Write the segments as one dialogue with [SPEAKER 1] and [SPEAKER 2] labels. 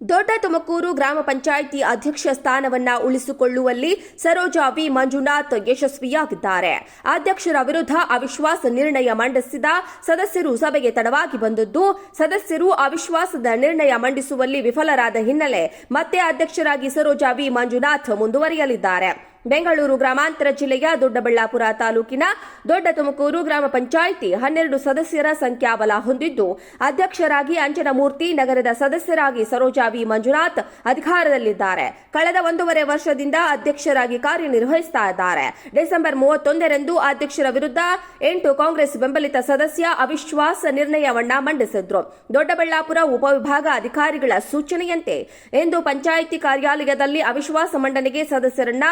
[SPEAKER 1] ದೊಡ್ಡ ತುಮಕೂರು ಗ್ರಾಮ ಪಂಚಾಯಿತಿ ಅಧ್ಯಕ್ಷ ಸ್ಥಾನವನ್ನ ಉಳಿಸಿಕೊಳ್ಳುವಲ್ಲಿ ಸರೋಜಾ ವಿ. ಮಂಜುನಾಥ್ ಯಶಸ್ವಿಯಾಗಿದ್ದಾರೆ. ಅಧ್ಯಕ್ಷರ ವಿರುದ್ಧ ಅವಿಶ್ವಾಸ ನಿರ್ಣಯ ಮಂಡಿಸಿದ ಸದಸ್ಯರು ಸಭೆಗೆ ತಡವಾಗಿ ಬಂದದ್ದು. ಸದಸ್ಯರು ಅವಿಶ್ವಾಸದ ನಿರ್ಣಯ ಮಂಡಿಸುವಲ್ಲಿ ವಿಫಲರಾದ ಹಿನ್ನೆಲೆ ಮತ್ತೆ ಅಧ್ಯಕ್ಷರಾಗಿ ಸರೋಜಾ ವಿ. ಮಂಜುನಾಥ್ ಮುಂದುವರಿಯಲಿದ್ದಾರೆ. ಬೆಂಗಳೂರು ಗ್ರಾಮಾಂತರ ಜಿಲ್ಲೆಯ ದೊಡ್ಡಬಳ್ಳಾಪುರ ತಾಲೂಕಿನ ದೊಡ್ಡ ತುಮಕೂರು ಗ್ರಾಮ ಪಂಚಾಯಿತಿ ಹನ್ನೆರಡು ಸದಸ್ಯರ ಸಂಖ್ಯಾಬಲ ಹೊಂದಿದ್ದು, ಅಧ್ಯಕ್ಷರಾಗಿ ಅಂಜನಮೂರ್ತಿ, ನಗರದ ಸದಸ್ಯರಾಗಿ ಸರೋಜಾ ವಿ. ಮಂಜುನಾಥ್ ಅಧಿಕಾರದಲ್ಲಿದ್ದಾರೆ. ಕಳೆದ ಒಂದೂವರೆ ವರ್ಷದಿಂದ ಅಧ್ಯಕ್ಷರಾಗಿ ಕಾರ್ಯನಿರ್ವಹಿಸ್ತಾ ಇದ್ದಾರೆ. ಡಿಸೆಂಬರ್ ಮೂವತ್ತೊಂದರಂದು ಅಧ್ಯಕ್ಷರ ವಿರುದ್ಧ ಎಂಟು ಕಾಂಗ್ರೆಸ್ ಬೆಂಬಲಿತ ಸದಸ್ಯ ಅವಿಶ್ವಾಸ ನಿರ್ಣಯವನ್ನ ಮಂಡಿಸಿದ್ರು. ದೊಡ್ಡಬಳ್ಳಾಪುರ ಉಪವಿಭಾಗ ಅಧಿಕಾರಿಗಳ ಸೂಚನೆಯಂತೆ ಎಂದು ಪಂಚಾಯಿತಿ ಕಾರ್ಯಾಲಯದಲ್ಲಿ ಅವಿಶ್ವಾಸ ಮಂಡನೆಗೆ ಸದಸ್ಯರನ್ನ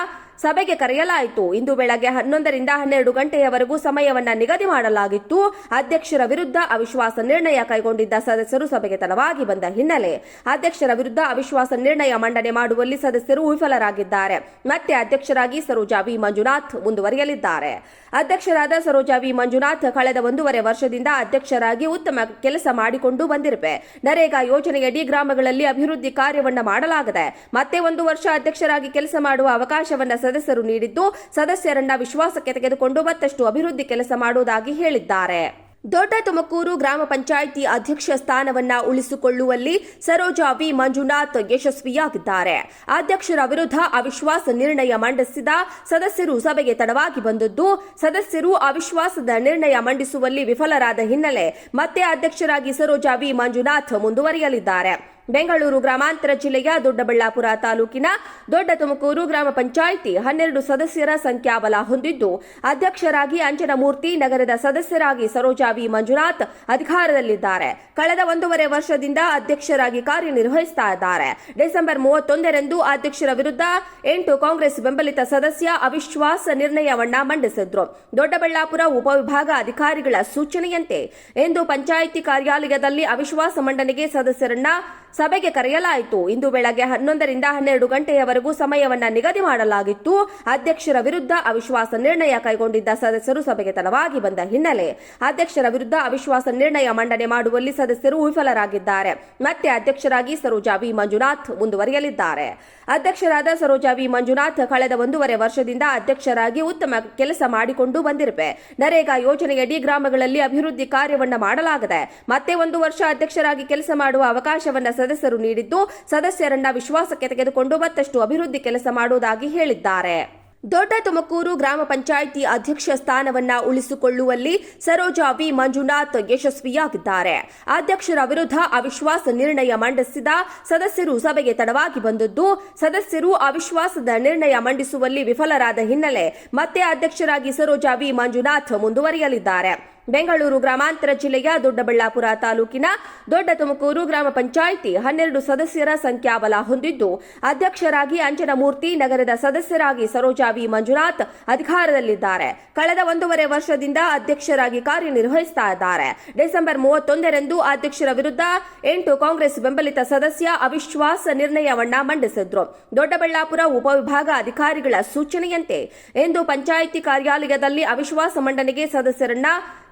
[SPEAKER 1] ಸಭೆಗೆ ಕರೆಯಲಾಯಿತು. ಇಂದು ಬೆಳಗ್ಗೆ ಹನ್ನೊಂದರಿಂದ ಹನ್ನೆರಡು ಗಂಟೆಯವರೆಗೂ ಸಮಯವನ್ನ ನಿಗದಿ ಮಾಡಲಾಗಿತ್ತು. ಅಧ್ಯಕ್ಷರ ವಿರುದ್ಧ ಅವಿಶ್ವಾಸ ನಿರ್ಣಯ ಕೈಗೊಂಡಿದ್ದ ಸದಸ್ಯರು ಸಭೆಗೆ ತಡವಾಗಿ ಬಂದ ಹಿನ್ನೆಲೆ ಅಧ್ಯಕ್ಷರ ವಿರುದ್ಧ ಅವಿಶ್ವಾಸ ನಿರ್ಣಯ ಮಂಡನೆ ಮಾಡುವಲ್ಲಿ ಸದಸ್ಯರು ವಿಫಲರಾಗಿದ್ದಾರೆ. ಮತ್ತೆ ಅಧ್ಯಕ್ಷರಾಗಿ ಸರೋಜಾ ವಿ. ಮಂಜುನಾಥ್ ಮುಂದುವರಿಯಲಿದ್ದಾರೆ. ಅಧ್ಯಕ್ಷರಾದ ಸರೋಜಾ ವಿ. ಮಂಜುನಾಥ್ ಕಳೆದ ಒಂದೂವರೆ ವರ್ಷದಿಂದ ಅಧ್ಯಕ್ಷರಾಗಿ ಉತ್ತಮ ಕೆಲಸ ಮಾಡಿಕೊಂಡು ಬಂದಿರುವೆ. ನರೇಗಾ ಯೋಜನೆಯಡಿ ಗ್ರಾಮಗಳಲ್ಲಿ ಅಭಿವೃದ್ಧಿ ಕಾರ್ಯವನ್ನ ಮಾಡಲಾಗಿದೆ ಮತ್ತೆ ಒಂದು ವರ್ಷ ಅಧ್ಯಕ್ಷರಾಗಿ ಕೆಲಸ ಮಾಡುವ ಅವಕಾಶವನ್ನ ಸದಸ್ಯರು ನೀಡಿದ್ದು, ಸದಸ್ಯರನ್ನ ವಿಶ್ವಾಸಕ್ಕೆ ತೆಗೆದುಕೊಂಡು ಮತ್ತಷ್ಟು ಅಭಿವೃದ್ಧಿ ಕೆಲಸ ಮಾಡುವುದಾಗಿ ಹೇಳಿದ್ದಾರೆ. ದೊಡ್ಡ ತುಮಕೂರು ಗ್ರಾಮ ಪಂಚಾಯಿತಿ ಅಧ್ಯಕ್ಷ ಸ್ಥಾನವನ್ನ ಉಳಿಸಿಕೊಳ್ಳುವಲ್ಲಿ ಸರೋಜಾ ವಿ. ಮಂಜುನಾಥ್ ಯಶಸ್ವಿಯಾಗಿದ್ದಾರೆ. ಅಧ್ಯಕ್ಷರ ವಿರುದ್ಧ ಅವಿಶ್ವಾಸ ನಿರ್ಣಯ ಮಂಡಿಸಿದ ಸದಸ್ಯರು ಸಭೆಗೆ ತಡವಾಗಿ ಬಂದದ್ದು, ಸದಸ್ಯರು ಅವಿಶ್ವಾಸದ ನಿರ್ಣಯ ಮಂಡಿಸುವಲ್ಲಿ ವಿಫಲರಾದ ಹಿನ್ನೆಲೆ ಮತ್ತೆ ಅಧ್ಯಕ್ಷರಾಗಿ ಸರೋಜಾ ವಿ. ಮಂಜುನಾಥ್ ಮುಂದುವರಿಯಲಿದ್ದಾರೆ. ಬೆಂಗಳೂರು ಗ್ರಾಮಾಂತರ ಜಿಲ್ಲೆಯ ದೊಡ್ಡಬಳ್ಳಾಪುರ ತಾಲೂಕಿನ ದೊಡ್ಡ ತುಮಕೂರು ಗ್ರಾಮ ಪಂಚಾಯಿತಿ ಹನ್ನೆರಡು ಸದಸ್ಯರ ಸಂಖ್ಯಾಬಲ ಹೊಂದಿದ್ದು, ಅಧ್ಯಕ್ಷರಾಗಿ ಅಂಜನಮೂರ್ತಿ, ನಗರದ ಸದಸ್ಯರಾಗಿ ಸರೋಜಾ ವಿ. ಮಂಜುನಾಥ್ ಅಧಿಕಾರದಲ್ಲಿದ್ದಾರೆ. ಕಳೆದ ಒಂದೂವರೆ ವರ್ಷದಿಂದ ಅಧ್ಯಕ್ಷರಾಗಿ ಕಾರ್ಯನಿರ್ವಹಿಸ್ತಾ ಇದ್ದಾರೆ ಡಿಸೆಂಬರ್ ಮೂವತ್ತೊಂದರಂದು ಅಧ್ಯಕ್ಷರ ವಿರುದ್ಧ ಎಂಟು ಕಾಂಗ್ರೆಸ್ ಬೆಂಬಲಿತ ಸದಸ್ಯ ಅವಿಶ್ವಾಸ ನಿರ್ಣಯವನ್ನ ಮಂಡಿಸಿದ್ರು. ದೊಡ್ಡಬಳ್ಳಾಪುರ ಉಪವಿಭಾಗ ಅಧಿಕಾರಿಗಳ ಸೂಚನೆಯಂತೆ ಎಂದು ಪಂಚಾಯಿತಿ ಕಾರ್ಯಾಲಯದಲ್ಲಿ ಅವಿಶ್ವಾಸ ಮಂಡನೆಗೆ ಸದಸ್ಯರನ್ನ ಸಭೆಗೆ ಕರೆಯಲಾಯಿತು. ಇಂದು ಬೆಳಗ್ಗೆ ಹನ್ನೊಂದರಿಂದ ಹನ್ನೆರಡು ಗಂಟೆಯವರೆಗೂ ಸಮಯವನ್ನ ನಿಗದಿ ಮಾಡಲಾಗಿತ್ತು. ಅಧ್ಯಕ್ಷರ ವಿರುದ್ಧ ಅವಿಶ್ವಾಸ ನಿರ್ಣಯ ಕೈಗೊಂಡಿದ್ದ ಸದಸ್ಯರು ಸಭೆಗೆ ತಲವಾಗಿ ಬಂದ ಹಿನ್ನೆಲೆ ಅಧ್ಯಕ್ಷರ ವಿರುದ್ಧ ಅವಿಶ್ವಾಸ ನಿರ್ಣಯ ಮಂಡನೆ ಮಾಡುವಲ್ಲಿ ಸದಸ್ಯರು ವಿಫಲರಾಗಿದ್ದಾರೆ. ಮತ್ತೆ ಅಧ್ಯಕ್ಷರಾಗಿ ಸರೋಜಾ ವಿ. ಮಂಜುನಾಥ್ ಮುಂದುವರಿಯಲಿದ್ದಾರೆ. ಅಧ್ಯಕ್ಷರಾದ ಸರೋಜಾ ವಿ. ಮಂಜುನಾಥ್ ಕಳೆದ ಒಂದೂವರೆ ವರ್ಷದಿಂದ ಅಧ್ಯಕ್ಷರಾಗಿ ಉತ್ತಮ ಕೆಲಸ ಮಾಡಿಕೊಂಡು ಬಂದಿರುವೆ. ನರೇಗಾ ಯೋಜನೆಯಡಿ ಗ್ರಾಮಗಳಲ್ಲಿ ಅಭಿವೃದ್ಧಿ ಕಾರ್ಯವನ್ನ ಮಾಡಲಾಗಿದೆ ಮತ್ತೆ ಒಂದು ವರ್ಷ ಅಧ್ಯಕ್ಷರಾಗಿ ಕೆಲಸ ಮಾಡುವ ಅವಕಾಶವನ್ನ ಸದಸ್ಯರು ನೀಡಿದ್ದು ಸದಸ್ಯರನ್ನ ವಿಶ್ವಾಸಕ್ಕೆ ತೆಗೆದುಕೊಂಡು ಮತ್ತಷ್ಟು ಅಭಿವೃದ್ಧಿ ಕೆಲಸ ಮಾಡುವುದಾಗಿ ಹೇಳಿದ್ದಾರೆ. ದೊಡ್ಡ ತುಮಕೂರು ಗ್ರಾಮ ಪಂಚಾಯಿತಿ ಅಧ್ಯಕ್ಷ ಸ್ಥಾನವನ್ನ ಉಳಿಸಿಕೊಳ್ಳುವಲ್ಲಿ ಸರೋಜಾ ವಿ. ಮಂಜುನಾಥ್ ಯಶಸ್ವಿಯಾಗಿದ್ದಾರೆ. ಅಧ್ಯಕ್ಷರ ವಿರುದ್ಧ ಅವಿಶ್ವಾಸ ನಿರ್ಣಯ ಮಂಡಿಸಿದ ಸದಸ್ಯರು ಸಭೆಗೆ ತಡವಾಗಿ ಬಂದದ್ದು, ಸದಸ್ಯರು ಅವಿಶ್ವಾಸದ ನಿರ್ಣಯ ಮಂಡಿಸುವಲ್ಲಿ ವಿಫಲರಾದ ಹಿನ್ನೆಲೆ ಮತ್ತೆ ಅಧ್ಯಕ್ಷರಾಗಿ ಸರೋಜಾ ವಿ. ಮಂಜುನಾಥ್ ಮುಂದುವರಿಯಲಿದ್ದಾರೆ. ಬೆಂಗಳೂರು ಗ್ರಾಮಾಂತರ ಜಿಲ್ಲೆಯ ದೊಡ್ಡಬಳ್ಳಾಪುರ ತಾಲೂಕಿನ ದೊಡ್ಡ ತುಮಕೂರು ಗ್ರಾಮ ಪಂಚಾಯಿತಿ ಹನ್ನೆರಡು ಸದಸ್ಯರ ಸಂಖ್ಯಾಬಲ ಹೊಂದಿದ್ದು, ಅಧ್ಯಕ್ಷರಾಗಿ ಅಂಜನಮೂರ್ತಿ, ನಗರದ ಸದಸ್ಯರಾಗಿ ಸರೋಜಾ ವಿ. ಮಂಜುನಾಥ್ ಅಧಿಕಾರದಲ್ಲಿದ್ದಾರೆ. ಕಳೆದ ಒಂದೂವರೆ ವರ್ಷದಿಂದ ಅಧ್ಯಕ್ಷರಾಗಿ ಕಾರ್ಯನಿರ್ವಹಿಸ್ತಾ ಇದ್ದಾರೆ ಡಿಸೆಂಬರ್ ಮೂವತ್ತೊಂದರಂದು ಅಧ್ಯಕ್ಷರ ವಿರುದ್ಧ ಎಂಟು ಕಾಂಗ್ರೆಸ್ ಬೆಂಬಲಿತ ಸದಸ್ಯ ಅವಿಶ್ವಾಸ ನಿರ್ಣಯವನ್ನ ಮಂಡಿಸಿದ್ರು. ದೊಡ್ಡಬಳ್ಳಾಪುರ ಉಪವಿಭಾಗ ಅಧಿಕಾರಿಗಳ ಸೂಚನೆಯಂತೆ ಎಂದು ಪಂಚಾಯಿತಿ ಕಾರ್ಯಾಲಯದಲ್ಲಿ ಅವಿಶ್ವಾಸ ಮಂಡನೆಗೆ ಸದಸ್ಯರನ್ನ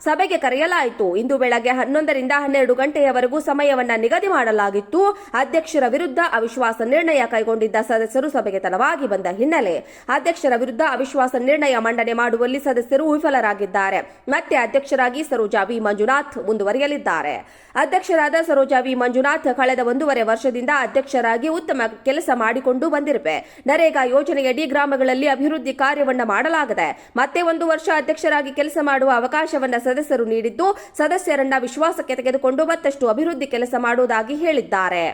[SPEAKER 1] ಸಭೆಗೆ ಕರೆಯಲಾಯಿತು. ಇಂದು ಬೆಳಗ್ಗೆ ಹನ್ನೊಂದರಿಂದ ಹನ್ನೆರಡು ಗಂಟೆಯವರೆಗೂ ಸಮಯವನ್ನ ನಿಗದಿ ಮಾಡಲಾಗಿತ್ತು. ಅಧ್ಯಕ್ಷರ ವಿರುದ್ಧ ಅವಿಶ್ವಾಸ ನಿರ್ಣಯ ಕೈಗೊಂಡಿದ್ದ ಸದಸ್ಯರು ಸಭೆಗೆ ತಲವಾಗಿ ಬಂದ ಹಿನ್ನೆಲೆ ಅಧ್ಯಕ್ಷರ ವಿರುದ್ಧ ಅವಿಶ್ವಾಸ ನಿರ್ಣಯ ಮಂಡನೆ ಮಾಡುವಲ್ಲಿ ಸದಸ್ಯರು ವಿಫಲರಾಗಿದ್ದಾರೆ. ಮತ್ತೆ ಅಧ್ಯಕ್ಷರಾಗಿ ಸರೋಜಾ ವಿ. ಮಂಜುನಾಥ್ ಮುಂದುವರಿಯಲಿದ್ದಾರೆ. ಅಧ್ಯಕ್ಷರಾದ ಸರೋಜಾ ವಿ. ಮಂಜುನಾಥ್ ಕಳೆದ ಒಂದೂವರೆ ವರ್ಷದಿಂದ ಅಧ್ಯಕ್ಷರಾಗಿ ಉತ್ತಮ ಕೆಲಸ ಮಾಡಿಕೊಂಡು ಬಂದಿರುವೆ. ನರೇಗಾ ಯೋಜನೆಯಡಿ ಗ್ರಾಮಗಳಲ್ಲಿ ಅಭಿವೃದ್ಧಿ ಕಾರ್ಯವನ್ನ ಮಾಡಲಾಗಿದೆ ಮತ್ತೆ ಒಂದು ವರ್ಷ ಅಧ್ಯಕ್ಷರಾಗಿ ಕೆಲಸ ಮಾಡುವ ಅವಕಾಶವನ್ನ ಸದಸ್ಯರು ನೀಡಿದ್ದು ಸದಸ್ಯರನ್ನ ವಿಶ್ವಾಸಕ್ಕೆ ತೆಗೆದುಕೊಂಡು ಮತ್ತಷ್ಟು ಅಭಿವೃದ್ಧಿ ಕೆಲಸ ಮಾಡುವುದಾಗಿ ಹೇಳಿದ್ದಾರೆ.